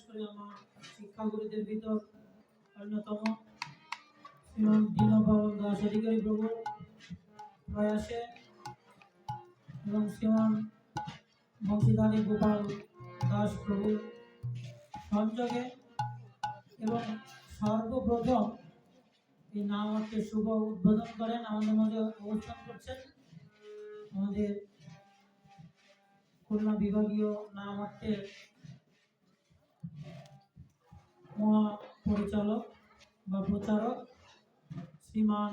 করে আমার শিক্ষাগুরুদের ভিতর অন্যতম শ্রীমান দীনভবন দাস অধিকারী প্রভু প্রয়াসে এবং শ্রীমান বংশীধারী গোপাল দাস প্রভু সংযোগে এবং সর্বপ্রথম এই নামকে শুভ উদ্বোধন করেন, আমাদের মাঝে অবস্থান করছেন। আমাদের খুলনা বিভাগীয় নামার্থের মহা পরিচালক বা প্রচারক শ্রীমান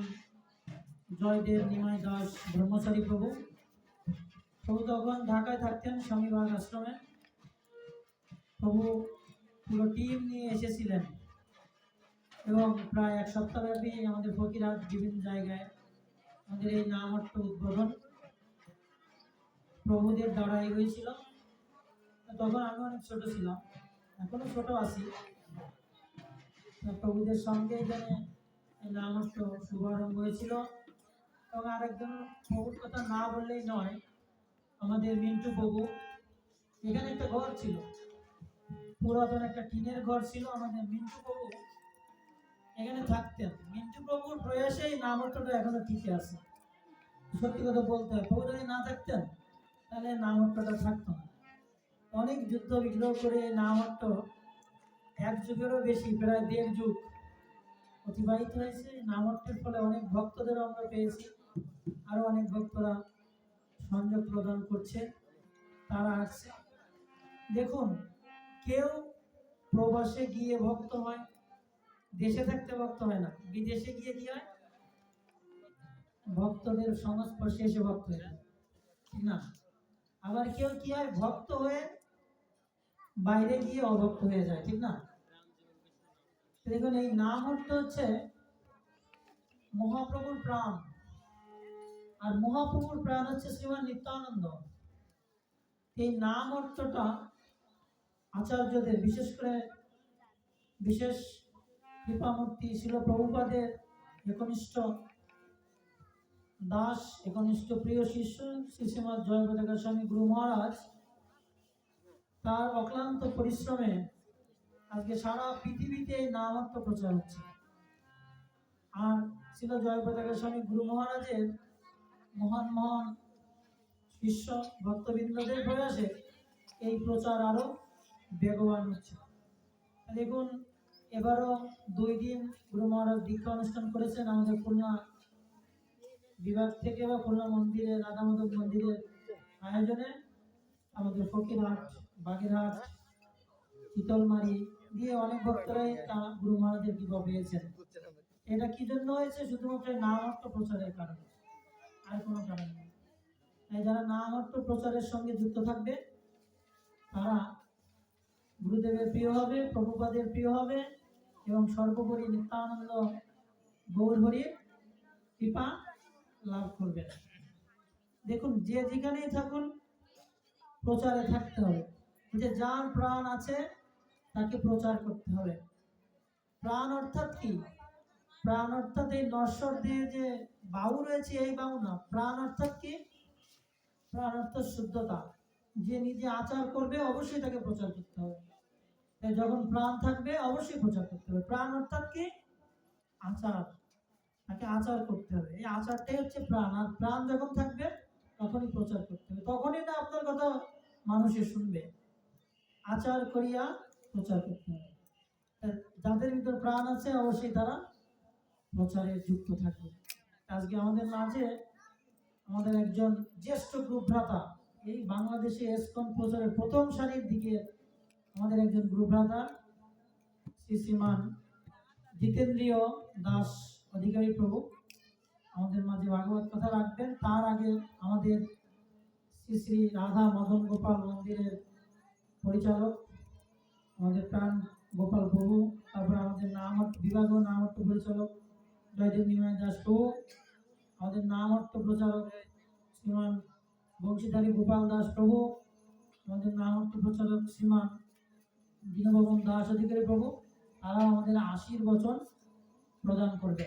জয়দেব নিমাই দাস, ব্রহ্মচারী প্রভু। প্রভু তখন ঢাকায় থাকতেন স্বামীবাগ আশ্রমে। প্রভু পুরো টিম নিয়ে এসেছিলেন এবং প্রায় এক সপ্তাহব্যাপী আমাদের ফকিরহাট বিভিন্ন জায়গায় আমাদের এই নামহট্ট উদ্বোধন প্রভুদের দ্বারাই হয়েছিল। তখন আমি অনেক ছোট ছিলাম, এখনও ছোট আছি। প্রভুদের সঙ্গে এখানে নামহট্ট শুভারম্ভ হয়েছিল। এবং আরেকজন প্রভুর কথা না বললেই নয়, আমাদের মিন্টু প্রভু। এখানে একটা ঘর ছিল। পুরাতন একটা টিনের ঘর ছিল আমাদের মিন্টু প্রভু। এখানে থাকতেন মিন্টু প্রভুর প্রয়াসেই নামহট্টটা এখনও টিকে আছে। সত্যি কথা বলতে হয়, প্রভু যদি না থাকতেন, তাহলে নামহট্টটা থাকতো না। অনেক যুদ্ধ বিগ্রহ করে এই এক যুগেরও বেশি, প্রায় দেড় যুগ অতিবাহিত হয়েছে। নামহট্টের ফলে অনেক ভক্তদেরও আমরা পেয়েছি, আরও অনেক ভক্তরা সংযোগ প্রদান করছে, তারা আসছে। দেখুন, কেউ প্রবাসে গিয়ে ভক্ত হয়, দেশে থাকতে ভক্ত হয় না, বিদেশে গিয়ে কি হয়? ভক্তদের সংস্পর্শে এসে ভক্ত হয়ে ঠিক না? আবার কেউ কি হয়? ভক্ত হয়ে বাইরে গিয়ে অভক্ত হয়ে যায়, ঠিক না? দেখুন, এই নাম অর্থ হচ্ছে মহাপ্রভুর প্রাণ। আর মহাপ্রভুর প্রাণ হচ্ছে শ্রীমান নিত্যানন্দ। এই নাম অর্থটা আচার্যদের, বিশেষ করে বিশেষ কৃপামূর্তি ছিল প্রভুপাদের একনিষ্ঠ দাস, একনিষ্ঠ প্রিয় শিষ্য শ্রী শ্রীমৎ জয়প্রতাকা স্বামী গুরু মহারাজ, তার অক্লান্ত পরিশ্রমে আজকে সারা পৃথিবীতে এই প্রচার হচ্ছে। আর ছিল জয়প্রতাকা স্বামী গুরু মহারাজের মহান মহান শিষ্য ভক্তবৃন্দদের প্রয়াসে এই প্রচার আরও বেগবান হচ্ছে। দেখুন, এবারও দুই দিন গুরু মহারাজ দীক্ষা অনুষ্ঠান করেছেন আমাদের খুলনা বিভাগ থেকে বা খুলনা মন্দিরে রাধা মাধব মন্দিরের আয়োজনে। আমাদের ফকিরহাট, বাগেরহাট শীতলমারি দিয়ে অনেক ভক্তরাই গুরু মহারাজের কৃপা পেয়েছেন এটা কি জন্য হয়েছে? শুধুমাত্র নামাত্ম প্রচারের কারণে। আর কোনো কারণ নেই। তাই যারা নামাত্ম প্রচারের সঙ্গে যুক্ত থাকবে, তারা গুরুদেবের প্রিয় হবে, প্রভুপাদের প্রিয় হবে, এবং সর্বোপরি নিত্যানন্দ গৌর হরির কৃপা লাভ করবেন দেখুন, যে যেখানেই থাকুন, প্রচারে থাকতে হবে। যে যার প্রাণ আছে তাকে প্রচার করতে হবে। প্রাণ অর্থাৎ কি? প্রাণ অর্থাৎ এই নশ্বর দিয়ে যে বাউ রয়েছে, এই বাউ না, প্রাণ অর্থাৎ কি? প্রাণ অর্থাৎ শুদ্ধতা। যে নিজে আচার করবে, অবশ্যই তাকে প্রচার করতে হবে। তাই যখন প্রাণ থাকবে, অবশ্যই প্রচার করতে হবে। প্রাণ অর্থাৎ কি? আচার। তাকে আচার করতে হবে। এই আচারটাই হচ্ছে প্রাণ। আর প্রাণ যখন থাকবে, তখনই প্রচার করতে হবে। তখনই না আপনার কথা মানুষে শুনবে। আচার করিয়া প্রচার করতে হবে। যাদের ভিতর প্রাণ আছে, অবশ্যই তারা প্রচারে যুক্ত থাকবে। আজকে আমাদের মাঝে আমাদের একজন জ্যেষ্ঠ গ্রুপ ভ্রাতা এই বাংলাদেশে এসকন প্রচারের প্রথম সারির দিকে আমাদের একজন গ্রুপ ভ্রাতা শ্রী শ্রীমান জিতেন্দ্রীয় দাস অধিকারী প্রভু, আমাদের মাঝে ভাগবত কথা রাখবেন। তার আগে আমাদের শ্রী শ্রী রাধা মদন গোপাল মন্দিরের পরিচালক আমাদের প্রাণ, গোপাল প্রভু, তারপরে আমাদের নামহট্ট বিভাগ নামহট্ট পরিচালক জয়দেব নিমায় দাস প্রভু, আমাদের নামহট্ট প্রচারক শ্রীমান বংশীধারী গোপাল দাস প্রভু, আমাদের নামহট্ট প্রচারক শ্রীমান দীনভবন দাস অধিকারী প্রভু তারা আমাদের আশির বচন প্রদান করবে।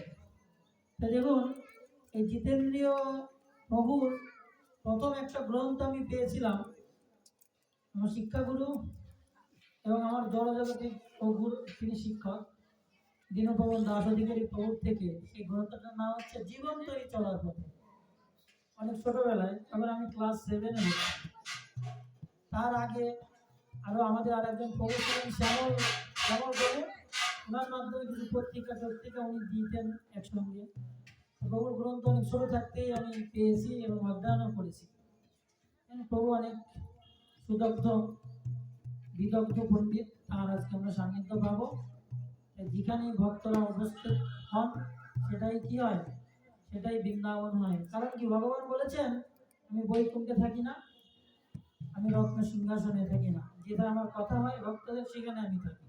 তো দেখুন, এই জিতেন্দ্রীয় প্রভুর প্রথম একটা গ্রন্থ আমি পেয়েছিলাম, আমার শিক্ষাগুরু এবং আমার জড়জাগতিক প্রভুর তিনি শিক্ষক, দীনপবন দাস অধিকারী প্রভুর থেকে সেই গ্রন্থটার নাম হচ্ছে জীবন তৈরি চলার পথে। অনেক ছোটবেলায় তখন আমি ক্লাস সেভেনে তার আগে আরও আমাদের আর একজন প্রভু ছিলেন শ্যামল শ্যামল বলে। ওনার মাধ্যমে কিছু পত্রিকা পত্রিকা উনি দিতেন একসঙ্গে। প্রভুর গ্রন্থ অনেক ছোট থাকতেই আমি পেয়েছি এবং অধ্যয়নও করেছি। প্রভু অনেক সুদগ্ধ বিদগ্ধ পণ্ডিত, তার আজকে আমরা সান্নিধ্য পাবো। যেখানে ভক্তরা উপস্থিত হন, সেটাই কি হয়? সেটাই বৃন্দাবন হয়। কারণ কি, ভগবান বলেছেন, আমি বৈকুণ্ঠে থাকি না, আমি রত্ন সিংহাসনে থাকি না। যেটা আমার কথা হয়, ভক্তদের সেখানে আমি থাকি।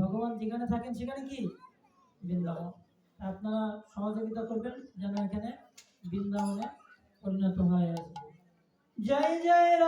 ভগবান যেখানে থাকেন, সেখানে কি? বৃন্দাবন। আপনারা সহযোগিতা করবেন, যেন এখানে বৃন্দাবনে পরিণত হয় আর। জয় জয়